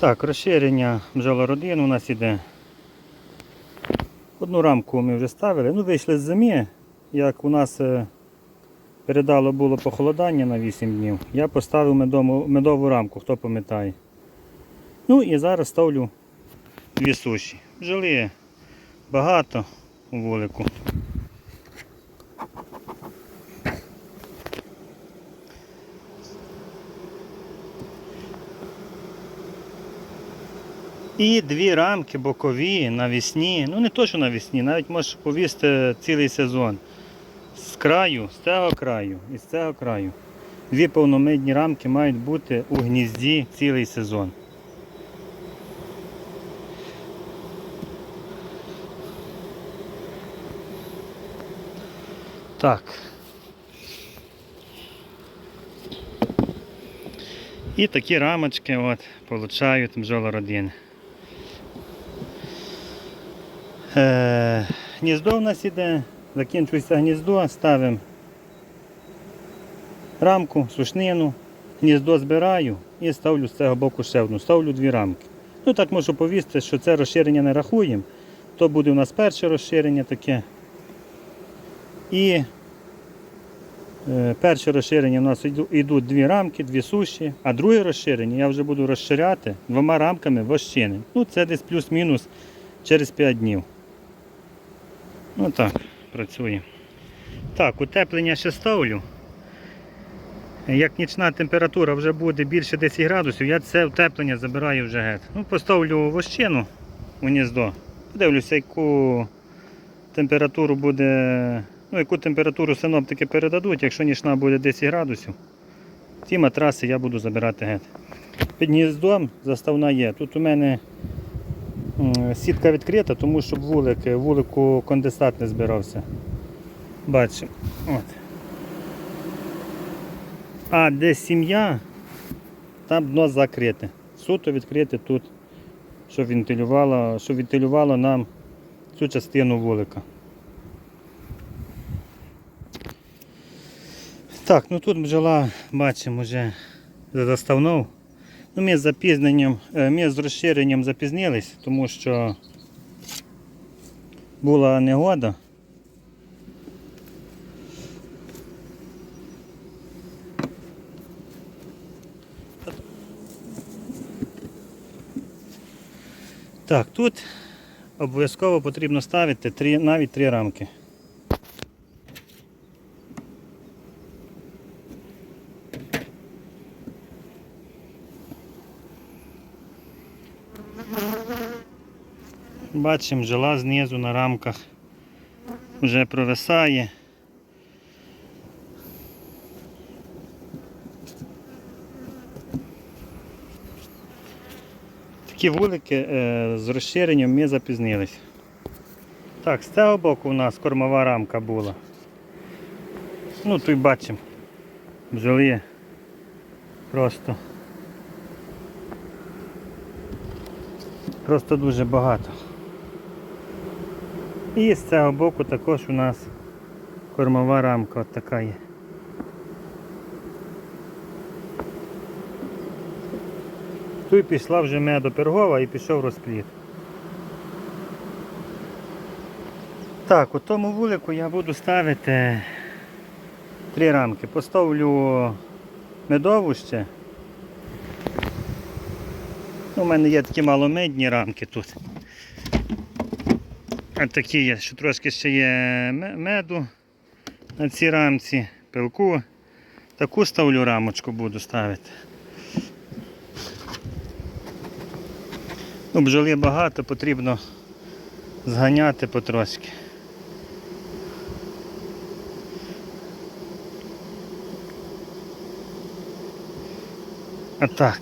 Так, розширення бджолородин у нас іде. Одну рамку ми вже ставили. Ну, вийшли з зимі, як у нас е, передало було похолодання на 8 днів, я поставив медову, медову рамку, хто пам'ятає. Ну і зараз ставлю дві суші. Бджоли багато у вулику. І дві рамки бокові навісні. Ну не то, що навісні, навіть можеш повісти цілий сезон. З краю, з цього краю і з цього краю. Дві повномидні рамки мають бути у гнізді цілий сезон. Так. І такі рамочки от, получають бджолородини. Е, гніздо в нас іде, закінчується гніздо, ставимо рамку, сушнину, гніздо збираю і ставлю з цього боку ще одну, ставлю дві рамки. Ну так можу повісти, що це розширення не рахуємо. То буде у нас перше розширення таке. І е, перше розширення у нас йдуть дві рамки, дві суші, а друге розширення я вже буду розширяти двома рамками вощини. Ну це десь плюс-мінус через 5 днів. Ну так, працює. Так, утеплення ще ставлю. Як нічна температура вже буде більше 10 градусів, я це утеплення забираю вже геть. Ну, поставлю вощину у гніздо. Подивлюся, яку температуру буде. Ну, яку температуру синоптики передадуть, якщо нічна буде 10 градусів, ті матраси я буду забирати геть. Під гніздом заставна є. Тут у мене сітка відкрита, тому щоб вулик, вулику конденсат не збирався. Бачимо. От. А де сім'я, там дно закрите. Суто відкрите тут, щоб вентилювало, щоб вентилювало нам цю частину вулика. Так, ну тут бджола, бачимо, вже заставнув. Ну, ми з запізненням, е, ми з розширенням запізнились, тому що була негода. Так, тут обов'язково потрібно ставити три, навіть три рамки. Бачимо, жила знизу на рамках вже провисає. Такі вулики е, з розширенням ми запізнились. Так, з цього боку у нас кормова рамка була. Ну тут бачимо. Бджоли просто. Просто дуже багато. І з цього боку також у нас кормова рамка от така є. Тут пішла вже медопергова і пішов розплід. Так, у тому вулику я буду ставити три рамки. Поставлю медову ще. Ну, У мене є такі маломедні рамки тут. Такі є, що трошки ще є меду на цій рамці, пилку. Таку ставлю рамочку буду ставити. Ну, бджоли багато, потрібно зганяти потрошки. А так.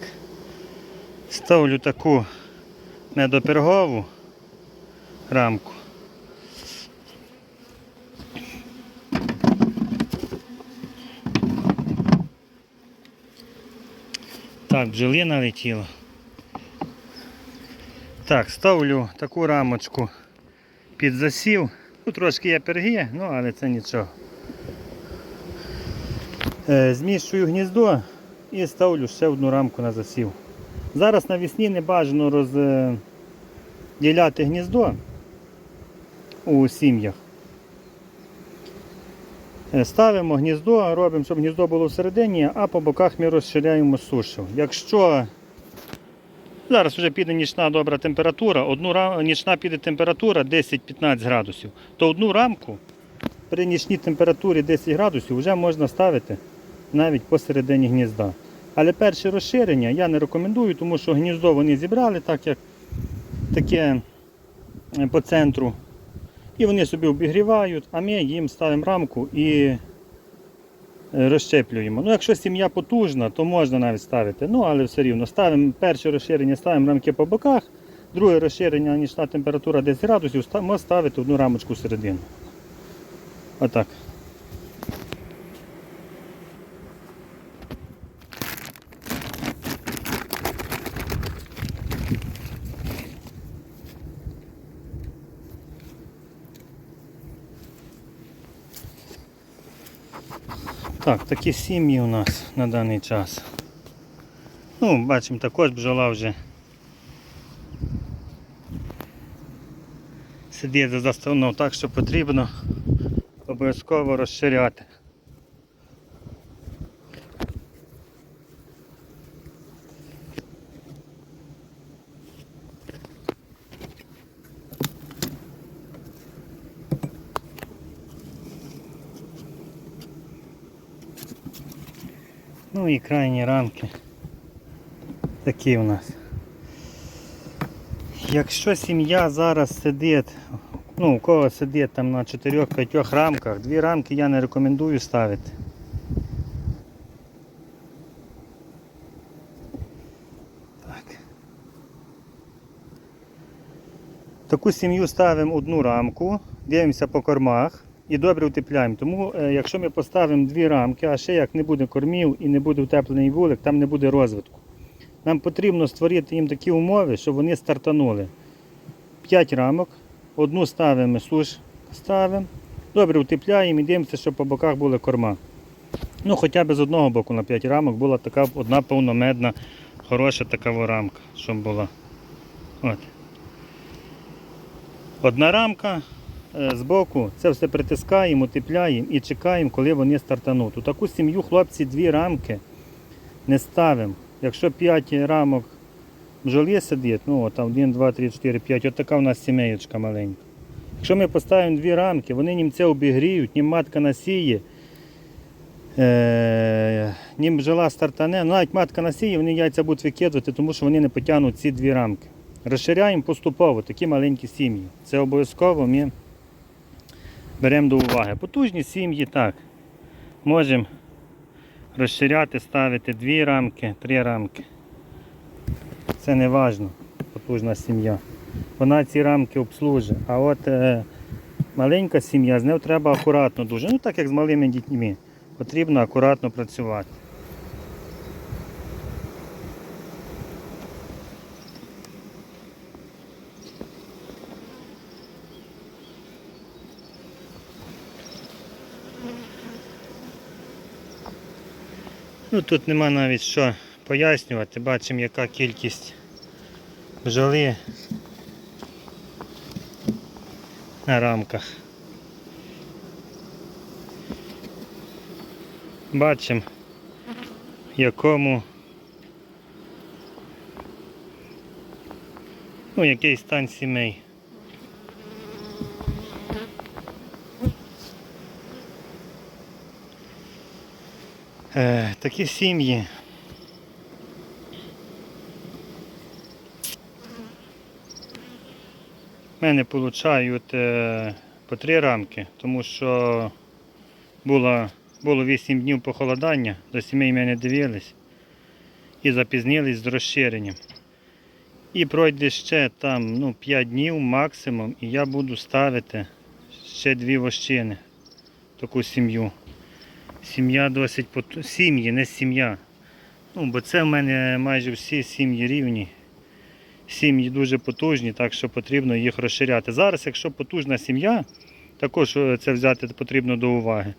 Ставлю таку медопергову рамку. Так, бджоли налетіло. Так, ставлю таку рамочку під засів. Тут трошки є перги, ну але це нічого. Е, Зміщую гніздо і ставлю ще одну рамку на засів. Зараз навесні не бажано розділяти гніздо у сім'ях. Е, Ставимо гніздо, робимо, щоб гніздо було всередині, а по боках ми розширяємо сушу. Якщо зараз вже піде нічна добра температура, одну ра- нічна піде температура 10-15 градусів, то одну рамку при нічній температурі 10 градусів вже можна ставити навіть посередині гнізда. Але перше розширення я не рекомендую, тому що гніздо вони зібрали так як таке е, по центру. І вони собі обігрівають, а ми їм ставимо рамку і е, розщеплюємо. Ну, якщо сім'я потужна, то можна навіть ставити. Ну, але все рівно ставимо перше розширення, ставимо рамки по боках, друге розширення, нічна температура 10 градусів, можна ставити одну рамочку всередину. Отак. Так, такі сім'ї у нас на даний час. Ну, бачимо, також бджола вже сидить за заставну так, що потрібно обов'язково розширяти. Ну і крайні рамки такі у нас. Якщо сім'я зараз сидить, ну у кого сидить там на 4-5 рамках, дві рамки я не рекомендую ставити. Так. Таку сім'ю ставимо одну рамку, дивимося по кормах і добре утепляємо. Тому е, якщо ми поставимо дві рамки, а ще як не буде кормів і не буде утеплений вулик, там не буде розвитку. Нам потрібно створити їм такі умови, щоб вони стартанули. 5 рамок, одну ставимо суш, ставимо, добре утепляємо і дивимося, щоб по боках були корма. Ну, хоча б з одного боку на 5 рамок була така одна повномедна, хороша така рамка, щоб була. От. Одна рамка е, з боку, це все притискаємо, утепляємо і чекаємо, коли вони стартануть. У таку сім'ю хлопці дві рамки не ставимо. Якщо 5 рамок бджолі сидить, ну там 1, 2, 3, 4, 5, от така у нас сімеєчка маленька. Якщо ми поставимо дві рамки, вони нім це обігріють, нім матка насіє, е, нім бджола стартане, ну, навіть матка насіє, вони яйця будуть викидувати, тому що вони не потягнуть ці дві рамки. Розширяємо поступово такі маленькі сім'ї. Це обов'язково ми беремо до уваги. Потужні сім'ї так. Можемо розширяти, ставити дві рамки, три рамки. Це не важно, потужна сім'я. Вона ці рамки обслужить. А от е, маленька сім'я, з нею треба акуратно дуже. Ну так як з малими дітьми. Потрібно акуратно працювати. Ну тут нема навіть що пояснювати. Бачимо, яка кількість бджоли на рамках. Бачимо, якому ну, який стан сімей. Такі сім'ї. В мене получають е, по три рамки, тому що було, було 8 днів похолодання, до сімей мене дивились і запізнились з розширенням. І пройде ще там ну, 5 днів максимум, і я буду ставити ще дві вощини, таку сім'ю. Сім'я досить поту... Сім'ї, не сім'я. Ну, бо це в мене майже всі сім'ї рівні. Сім'ї дуже потужні, так що потрібно їх розширяти. Зараз, якщо потужна сім'я, також е, це взяти потрібно до уваги.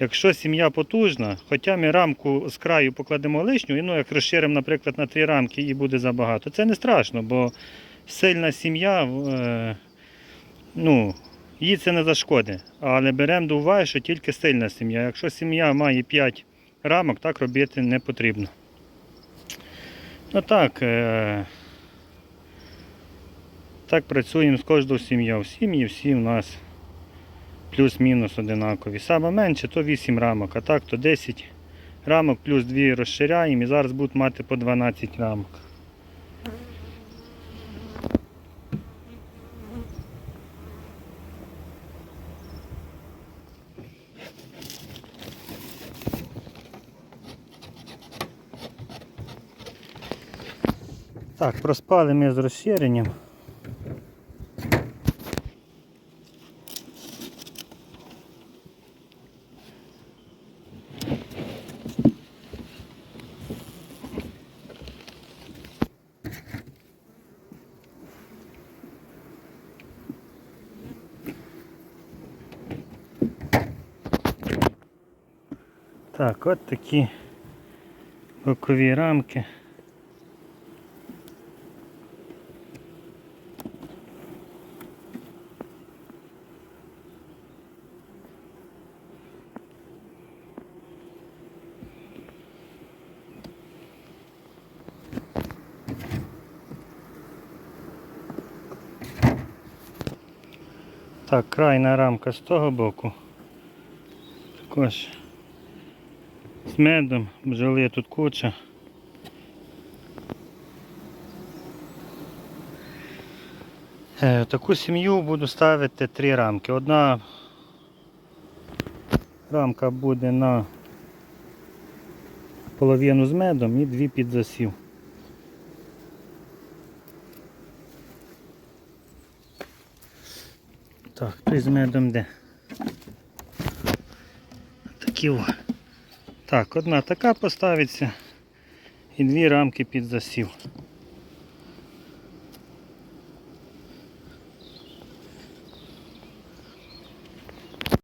Якщо сім'я потужна, хоча ми рамку з краю покладемо лишню, і ну, як розширимо, наприклад, на три рамки і буде забагато, це не страшно, бо сильна сім'я, е, ну, їй це не зашкодить. Але беремо до уваги, що тільки сильна сім'я. Якщо сім'я має 5 рамок, так робити не потрібно. Ну так, е, так працюємо з кожною сім'єю. В сім'ї всі в нас плюс-мінус одинакові. Саме менше то 8 рамок, а так то 10 рамок плюс 2 розширяємо і зараз будуть мати по 12 рамок. Так, проспали ми з розширенням. Так, от такі бокові рамки. Так, крайна рамка з того боку. Також з медом, бджоли тут куча. Е, Таку сім'ю буду ставити три рамки. Одна рамка буде на половину з медом і дві під засів. Так, той з медом де? Такі о. Так, одна така поставиться і дві рамки під засів.